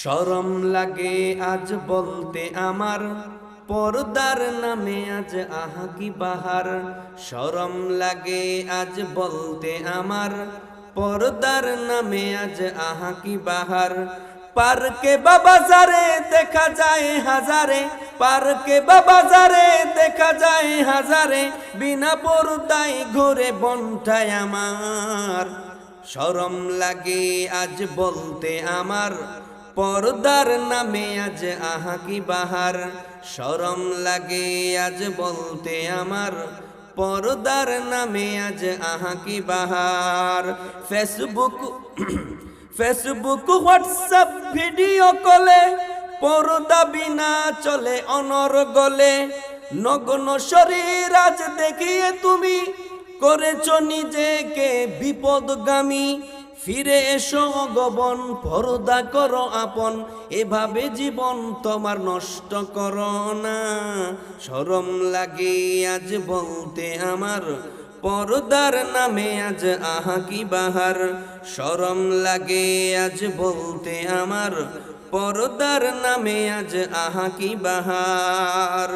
সরম লাগে আজ বলতে আমার, পর্দার নামে আজ আহা কি বাহার। সরম লাগে আজ বলতে আমার, পর্দার নামে আজ আহা কি বাহার। পার্কে বাবা যারে দেখা যায় হাজারে, পার্কে বাবা যারে দেখা যায় হাজারে, বিনা পর্দায় ঘুরে বনটায় আমার। সরম লাগে আজ বলতে আমার পর্দার নামে আজ আহা কি বাহার। সরম লাগে আজ বলতে আমার। পর্দার নামে আজ আহা কি বাহার। ফেসবুক ফেসবুক, হোয়াটসঅ্যাপ ভিডিও কলে, পর্দা বিনা চলে অনর গলে। নগ্ন শরীর আজ দেখিয়ে তুমি করেছ নিজেকে বিপদগামী। ফিরে এসো গবন পর্দা করো আপন, এভাবে জীবন তোমার নষ্ট করো না। সরম লাগে আজ বলতে আমার, পর্দার নামে আজ আহা কি বাহার। সরম লাগে আজ বলতে আমার, পর্দার নামে আজ আহা কি বাহার।